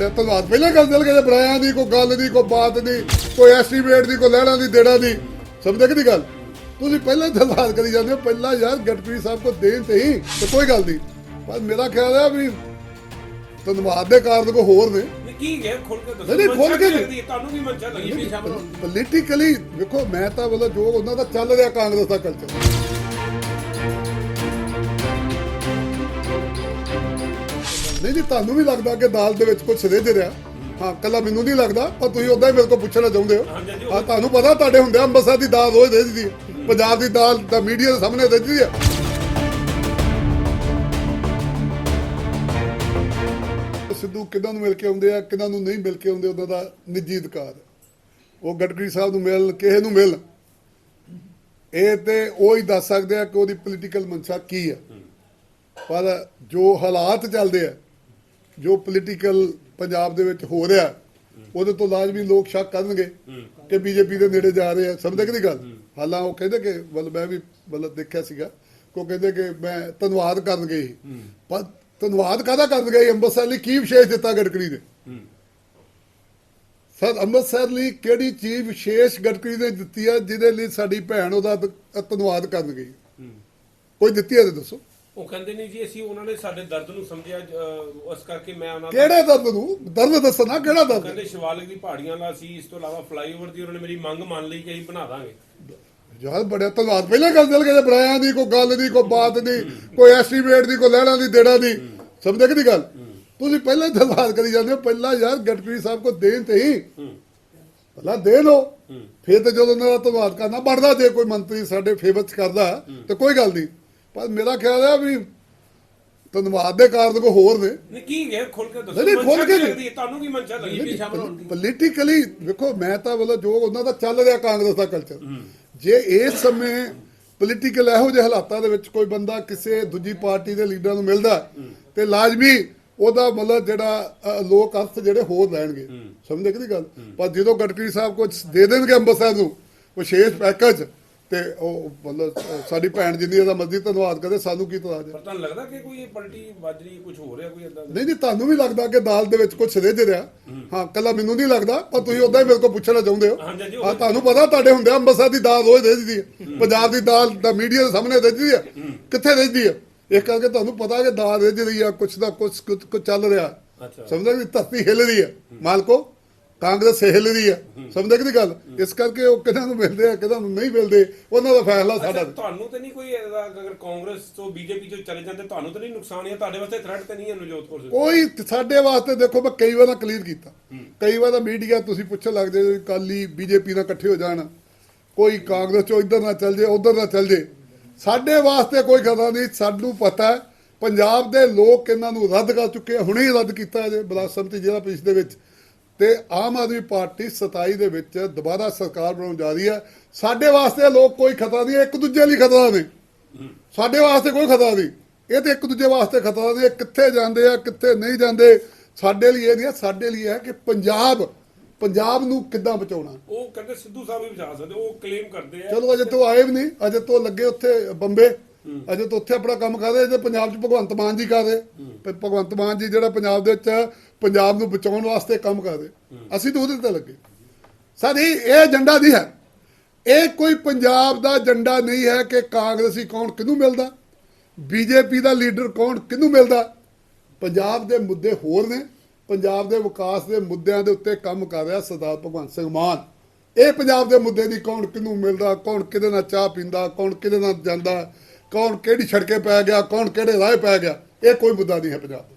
ਧੰਨਵਾਦ। ਪਹਿਲਾਂ ਗੱਲ ਚੱਲ ਗਿਆ ਬਣਾਇਆ ਦੀ ਕੋਈ ਗੱਲ ਨਹੀਂ ਕੋਈ ਬਾਤ ਨਹੀਂ ਕੋਈ ਐਸਟੀਮੇਟ ਦੀ ਕੋਈ ਲੈਣਾ ਦੀ ਦੇਣਾ ਦੀ। ਸਮਝਦੇ ਕਿ ਨਹੀਂ ਗੱਲ? ਤੁਸੀਂ ਪਹਿਲਾਂ ਧੰਨਵਾਦ ਕਰੀ ਜਾਂਦੇ ਹੋ। ਪਹਿਲਾਂ ਯਾਰ ਗੜਕਰੀ ਸਾਹਿਬ ਕੋ ਦੇਣ ਤੇ ਹੀ ਤੇ ਕੋਈ ਗੱਲ ਨਹੀਂ। ਪਰ ਮੇਰਾ ਖਿਆਲ ਹੈ ਵੀ ਧੰਨਵਾਦ ਦੇ ਕਾਰਨ ਕੋ ਹੋਰ ਨੇ। ਕੀ ਹੈ? ਖੁੱਲ ਕੇ ਦੱਸੋ। ਨਹੀਂ, ਖੁੱਲ੍ਹ ਕੇ? ਤੁਹਾਨੂੰ ਵੀ ਮਨਸ਼ਾ ਲੱਗੀ ਦੀ? ਪੋਲੀਟੀਕਲੀ ਵੇਖੋ ਮੈਂ ਤਾਂ ਮਤਲਬ ਜੋ ਉਹਨਾਂ ਦਾ ਚੱਲ ਰਿਹਾ ਕਾਂਗਰਸ ਦਾ ਕਲਚਰ ਨਹੀਂ ਜੀ, ਤੁਹਾਨੂੰ ਵੀ ਲੱਗਦਾ ਕਿ ਦਾਲ ਦੇ ਵਿੱਚ ਕੁਝ ਰਿੱਝ ਰਿਹਾ। ਹਾਂ, ਕੱਲਾ ਮੈਨੂੰ ਨਹੀਂ ਲੱਗਦਾ, ਪਰ ਤੁਸੀਂ ਉਦਾਂ ਹੀ ਮੇਰੇ ਕੋਲ ਪੁੱਛਣਾ ਚਾਹੁੰਦੇ ਹੋ। ਹਾਂ, ਤੁਹਾਨੂੰ ਪਤਾ ਤੁਹਾਡੇ ਹੁੰਦੇ ਅੰਮ੍ਰਿਤਸਰ ਦੀ ਦਾਲ ਰੋਜ਼ ਰਿੱਝਦੀ ਹੈ। ਪੰਜਾਬ ਦੀ ਦਾਲ ਦਾ ਮੀਡੀਆ ਦੇ ਸਾਹਮਣੇ ਰਿੱਝਦੀ ਹੈ। ਸਿੱਧੂ ਕਿਹਨਾਂ ਨੂੰ ਮਿਲ ਕੇ ਆਉਂਦੇ ਆ, ਕਿਹਨਾਂ ਨੂੰ ਨਹੀਂ ਮਿਲ ਕੇ ਆਉਂਦੇ, ਉਹਨਾਂ ਦਾ ਨਿੱਜੀ ਅਧਿਕਾਰ। ਉਹ ਗਡਕਰੀ ਸਾਹਿਬ ਨੂੰ ਮਿਲ ਕਿਸੇ ਨੂੰ ਮਿਲ ਇਹ ਤੇ ਉਹ ਹੀ ਦੱਸ ਸਕਦੇ ਆ ਕਿ ਉਹਦੀ ਪੋਲੀਟੀਕਲ ਮਨਸ਼ਾ ਕੀ ਹੈ। ਪਰ ਜੋ ਹਾਲਾਤ ਚੱਲਦੇ ਆ ਜੋ ਪੋਲੀਟੀਕਲ ਪੰਜਾਬ ਦੇ ਵਿੱਚ ਹੋ ਰਿਹਾ ਉਹਦੇ ਤੋਂ ਲਾਜ਼ਮੀ ਲੋਕ ਸ਼ੱਕ ਕਰਨਗੇ ਕਿ ਬੀਜੇਪੀ ਦੇ ਨੇੜੇ ਜਾ ਰਹੇ ਆ। ਸਮਝਦੇ ਕਿ ਨਹੀਂ ਗੱਲ? ਹਾਲਾਂ ਉਹ ਕਹਿੰਦੇ ਕਿ ਮਤਲਬ ਮੈਂ ਵੀ ਮਤਲਬ ਦੇਖਿਆ ਸੀਗਾ ਕਿ ਕਹਿੰਦੇ ਕਿ ਮੈਂ ਧੰਨਵਾਦ ਕਰਨ ਗਏ ਸੀ। ਪਰ ਧੰਨਵਾਦ ਕਾਹਦਾ ਕਰਨ ਗਏ ਅੰਮ੍ਰਿਤਸਰ ਲਈ ਕੀ ਵਿਸ਼ੇਸ਼ ਦਿੱਤਾ ਗਡਕਰੀ ਨੇ? ਸਰ ਅੰਮ੍ਰਿਤਸਰ ਲਈ ਕਿਹੜੀ ਚੀਜ਼ ਵਿਸ਼ੇਸ਼ ਗਡਕਰੀ ਨੇ ਦਿੱਤੀ ਹੈ ਜਿਹਦੇ ਲਈ ਸਾਡੀ ਭੈਣ ਉਹਦਾ ਧੰਨਵਾਦ ਕਰਨ ਗਈ ਕੋਈ ਦਿੱਤੀ ਤੇ ਦੱਸੋ। ਉਹ ਕਹਿੰਦੇ ਨਹੀਂ ਜੀ ਅਸੀਂ ਉਹਨਾਂ ਨੇ ਸਾਡੇ ਦਰਦ ਨੂੰ ਸਮਝਿਆ ਅਹ, ਉਸ ਕਰਕੇ ਮੈਂ ਉਹਨਾਂ ਦਾ ਕਿਹੜੇ ਦਰਦ ਨੂੰ? ਦਰਦ ਦੱਸੋ ਨਾ ਕਿਹੜਾ ਦਰਦ? ਕਹਿੰਦੇ ਸ਼ਿਵਾਲਿਕ ਦੀ ਪਹਾੜੀਆਂ ਦਾ ਸੀ ਇਸ ਤੋਂ ਇਲਾਵਾ ਫਲਾਈਓਵਰ ਦੀ ਉਹਨਾਂ ਨੇ ਮੇਰੀ ਮੰਗ ਮੰਨ ਲਈ ਕਿ ਅਸੀਂ ਬਣਾ ਦਾਂਗੇ। ਯਾਰ ਬੜਾ ਧੰਨਵਾਦ। ਪਹਿਲਾਂ ਗੱਲ ਚੱਲ ਗਿਆ ਬਣਾਇਆ ਦੀ ਕੋਈ ਗੱਲ ਨਹੀਂ ਕੋਈ ਬਾਤ ਨਹੀਂ ਕੋਈ ਐਸਟੀਮੇਟ ਦੀ ਕੋਈ ਲੈਣਾ ਦੀ ਦੇਣਾ ਦੀ। ਸਮਝਦੇ ਕਿ ਨਹੀਂ ਗੱਲ? ਤੁਸੀਂ ਪਹਿਲਾਂ ਹੀ ਧੰਨਵਾਦ ਕਰੀ ਜਾਂਦੇ ਹੋ। ਪਹਿਲਾਂ ਯਾਰ ਗਡਕਰੀ ਸਾਹਿਬ ਕੋ ਦੇਣ ਤੇ ਹੀ। ਪਹਿਲਾਂ ਦੇ ਲੋ ਫਿਰ ਤੇ ਜਦੋਂ ਉਹਨਾਂ ਦਾ ਧੰਨਵਾਦ ਕਰਨਾ ਬਣਦਾ ਜੇ ਕੋਈ ਮੰਤਰੀ ਸਾਡੇ ਫੇਵਰ ਚ ਕਰਦਾ ਤੇ ਕੋਈ ਗੱਲ ਨਹੀਂ। ਪਰ ਮੇਰਾ ਖਿਆਲ ਹੈ ਵੀ ਧੰਨਵਾਦ ਦੇ ਕਾਰਨ ਕੋ ਹੋਰ ਨੇ। ਨਹੀਂ ਕੀ ਹੈ? ਖੁੱਲ ਕੇ ਦੱਸੋ। ਨਹੀਂ, ਮਨਸ਼ਾ ਕੇ ਕੀ ਨਹੀਂ। ਤੁਹਾਨੂੰ ਵੀ ਮਨਸ਼ਾ ਲੱਗੀ? ਵੀ ਸ਼ਾਮਲ ਹੋਣ ਦੀ? ਪੋਲੀਟੀਕਲੀ ਵੇਖੋ ਮੈਂ ਤਾਂ ਮਤਲਬ ਜੋ ਉਹਨਾਂ ਦਾ ਚੱਲ ਰਿਹਾ ਕਾਂਗਰਸ ਦਾ ਕਲਚਰ ਜੇ ਇਸ ਸਮੇਂ ਪੋਲੀਟੀਕਲ ਇਹੋ ਜਿਹੇ ਹਾਲਾਤਾਂ ਦੇ ਵਿੱਚ ਕੋਈ ਬੰਦਾ ਕਿਸੇ ਦੂਜੀ ਪਾਰਟੀ ਦੇ ਲੀਡਰਾਂ ਨੂੰ ਮਿਲਦਾ ਤੇ ਲਾਜ਼ਮੀ ਉਹਦਾ ਮਤਲਬ ਜਿਹੜਾ ਲੋਕ ਅਰਥ ਜਿਹੜੇ ਹੋਰ ਲੈਣਗੇ ਸਮਝਦੇ ਕਿ ਨਹੀਂ ਗੱਲ? ਪਰ ਜਦੋਂ ਗਡਕਰੀ ਸਾਹਿਬ ਕੁਝ ਦੇ ਦੇਣਗੇ ਅੰਮ੍ਰਿਤਸਰ ਨੂੰ ਵਿਸ਼ੇਸ਼ ਪੈਕੇਜ ਤੇ ਉਹ ਮਤਲਬ ਸਾਡੀ ਭੈਣ ਜਿੰਨੀ ਇਹਦਾ ਮਰਜ਼ੀ ਧੰਨਵਾਦ ਕਰੇ ਸਾਨੂੰ ਕੀ ਤਰਾਜ ਪਰ ਤੁਹਾਨੂੰ ਲੱਗਦਾ ਕਿ ਕੋਈ ਇਹ ਪਲਟੀ ਵੱਜ ਰਹੀ ਕੁਝ ਹੋ ਰਿਹਾ ਕੋਈ ਇਦਾਂ ਨਹੀਂ ਨਹੀਂ ਤੁਹਾਨੂੰ ਵੀ ਲੱਗਦਾ ਕਿ ਦਾਲ ਦੇ ਵਿੱਚ ਕੁਝ ਰਿੱਝ ਰਿਹਾ? ਹਾਂ। ਕੱਲਾ ਮੈਨੂੰ ਨਹੀਂ ਲੱਗਦਾ ਪਰ ਤੁਸੀਂ ਉਦਾਂ ਹੀ ਮੇਰੇ ਕੋਲ ਪੁੱਛਣਾ ਚਾਹੁੰਦੇ ਹੋ। ਹਾਂ ਤੁਹਾਨੂੰ ਪਤਾ ਤੁਹਾਡੇ ਹੁੰਦੇ ਅੰਮ੍ਰਿਤਸਰ ਦੀ ਦਾਲ ਰੋਜ਼ ਰਿੱਝਦੀ ਹੈ। ਪੰਜਾਬ ਦੀ ਦਾਲ ਦਾ ਮੀਡੀਆ ਦੇ ਸਾਹਮਣੇ ਰਿੱਝਦੀ ਹੈ। ਕਿੱਥੇ ਰਿੱਝਦੀ ਹੈ? ਇਸ ਕਰਕੇ ਤੁਹਾਨੂੰ ਪਤਾ ਕਿ ਦਾਲ ਰਿੱਝ ਰਹੀ ਆ ਕੁਛ ਦਾ ਕੁਛ ਕੁਛ ਚੱਲ ਰਿਹਾ। ਅੱਛਾ। ਸਮਝਦੇ ਧਰਤੀ ਹਿੱਲ ਰਹੀ ਹੈ। ਮਾਲਕੋ ਕਾਂਗਰਸ ਹਿੱਲ ਰਹੀ ਹੈ ਸਮਝਦੇ ਕਿ ਗੱਲ? ਇਸ ਕਰਕੇ ਉਹ ਕਿਹਨਾਂ ਨੂੰ ਮਿਲਦੇ ਆ ਕਿਹਨਾਂ ਨੂੰ ਨਹੀਂ ਮਿਲਦੇ ਉਹਨਾਂ ਦਾ ਫੈਸਲਾ ਸਾਡਾ। ਤੁਹਾਨੂੰ ਤੇ ਨਹੀਂ ਕੋਈ ਇਹਦਾ ਅਗਰ ਕਾਂਗਰਸ ਤੋਂ ਬੀਜੇਪੀ ਤੋਂ ਚਲੇ ਜਾਂਦੇ ਤੁਹਾਨੂੰ ਤੇ ਨਹੀਂ ਨੁਕਸਾਨ ਹੈ ਤੁਹਾਡੇ ਵਾਸਤੇ ਥ੍ਰੈਟ ਤੇ ਨਹੀਂ ਹੈ ਨਵਜੋਤ ਕੌਰ ਕੋਈ ਸਾਡੇ ਵਾਸਤੇ ਦੇਖੋ ਮੈਂ ਕਈ ਵਾਰ ਕਲੀਅਰ ਕੀਤਾ। ਕਈ ਵਾਰ ਮੀਡੀਆ ਤੁਸੀਂ ਪੁੱਛਣ ਲੱਗਦੇ ਹੋ ਕਾਲੀ ਬੀਜੇਪੀ ਨਾਲ ਇਕੱਠੇ ਹੋ ਜਾਣ। ਕੋਈ ਕਾਂਗਰਸ ਚੋਂ ਇੱਧਰ ਨਾ ਚੱਲ ਜੇ ਉੱਧਰ ਨਾ ਚੱਲ ਜੇ ਸਾਡੇ ਵਾਸਤੇ ਕੋਈ ਖਤਰਾ ਨਹੀਂ ਸਾਨੂੰ ਪਤਾ ਹੈ। ਪੰਜਾਬ ਦੇ ਲੋਕ ਇਹਨਾਂ ਨੂੰ ਰੱਦ ਕਰ ਚੁੱਕੇ ਆ, ਹੁਣੇ ਹੀ ਰੱਦ ਕੀਤਾ ਜੇ ਬਲਾਕ ਸੰਮਤੀ ਜ਼ਿਲ੍ਹਾ ਦੇ ਵਿੱਚ। ਤੇ ਆਮ ਆਦਮੀ ਪਾਰਟੀ 27 ਦੇ ਵਿੱਚ ਦੁਬਾਰਾ ਸਰਕਾਰ ਬਣਾਉਣ ਜਾ ਰਹੀ ਹੈ। ਸਾਡੇ ਵਾਸਤੇ ਲੋਕ ਕੋਈ ਖਤਰਾ ਨਹੀਂ ਇੱਕ ਦੂਜੇ ਲਈ ਖਤਰਾ ਨੇ ਸਾਡੇ ਵਾਸਤੇ ਕੋਈ ਖਤਰਾ ਨਹੀਂ। ਇਹ ਤੇ ਇੱਕ ਦੂਜੇ ਵਾਸਤੇ ਖਤਰਾ ਨਹੀਂ ਕਿੱਥੇ ਜਾਂਦੇ ਆ ਕਿੱਥੇ ਨਹੀਂ ਜਾਂਦੇ। ਸਾਡੇ ਲਈ ਇਹ ਨਹੀਂ ਸਾਡੇ ਲਈ ਹੈ ਕਿ ਪੰਜਾਬ ਪੰਜਾਬ ਨੂੰ ਕਿੱਦਾਂ ਬਚਾਉਣਾ। ਉਹ ਕਹਿੰਦੇ ਸਿੱਧੂ ਸਾਹਿਬ ਵੀ ਬਚਾ ਸਕਦੇ ਉਹ ਕਲੇਮ ਕਰਦੇ ਆ। ਚਲੋ ਅਜੇ ਤੋਂ ਆਏ ਵੀ ਨਹੀਂ ਅਜੇ ਤੋਂ ਲੱਗੇ ਉੱਥੇ ਬੰਬੇ। ਅਜੇ ਤੋਂ ਉੱਥੇ ਆਪਣਾ ਕੰਮ ਕਰ ਰਹੇ ਜੇ ਪੰਜਾਬ 'ਚ ਭਗਵੰਤ ਮਾਨ ਜੀ ਕਰ ਰਹੇ। ਭਗਵੰਤ ਮਾਨ ਜੀ ਜਿਹੜਾ ਪੰਜਾਬ ਦੇ ਵਿੱਚ ਪੰਜਾਬ ਨੂੰ ਬਚਾਉਣ ਵਾਸਤੇ ਕੰਮ ਕਰ ਰਹੇ। ਅਸੀਂ ਤਾਂ ਉਹਦੇ ਤੇ ਲੱਗੇ। ਸਰ ਇਹ ਏਜੰਡਾ ਨਹੀਂ ਹੈ। ਇਹ ਕੋਈ ਪੰਜਾਬ ਦਾ ਏਜੰਡਾ ਨਹੀਂ ਹੈ ਕਿ ਕਾਂਗਰਸੀ ਕੌਣ ਕਿਹਨੂੰ ਮਿਲਦਾ ਬੀਜੇਪੀ ਦਾ ਲੀਡਰ ਕੌਣ ਕਿਹਨੂੰ ਮਿਲਦਾ। ਪੰਜਾਬ ਦੇ ਮੁੱਦੇ ਹੋਰ ਨੇ। ਪੰਜਾਬ ਦੇ ਵਿਕਾਸ ਦੇ ਮੁੱਦਿਆਂ ਦੇ ਉੱਤੇ ਕੰਮ ਕਰ ਰਿਹਾ ਸਰਦਾਰ ਭਗਵੰਤ ਸਿੰਘ ਮਾਨ। ਇਹ ਪੰਜਾਬ ਦੇ ਮੁੱਦੇ ਦੀ ਕੌਣ ਕਿਹਨੂੰ ਮਿਲਦਾ ਕੌਣ ਕਿਹਦੇ ਨਾਲ ਚਾਹ ਪੀਂਦਾ ਕੌਣ ਕਿਹਦੇ ਨਾਲ ਜਾਂਦਾ। ਕੌਣ ਕਿਹੜੀ ਸੜਕੇ ਪੈ ਗਿਆ, ਕੌਣ ਕਿਹੜੇ ਰਾਹ ਪੈ ਗਿਆ, ਇਹ ਕੋਈ ਮੁੱਦਾ ਨਹੀਂ ਹੈ ਪੰਜਾਬ ਦਾ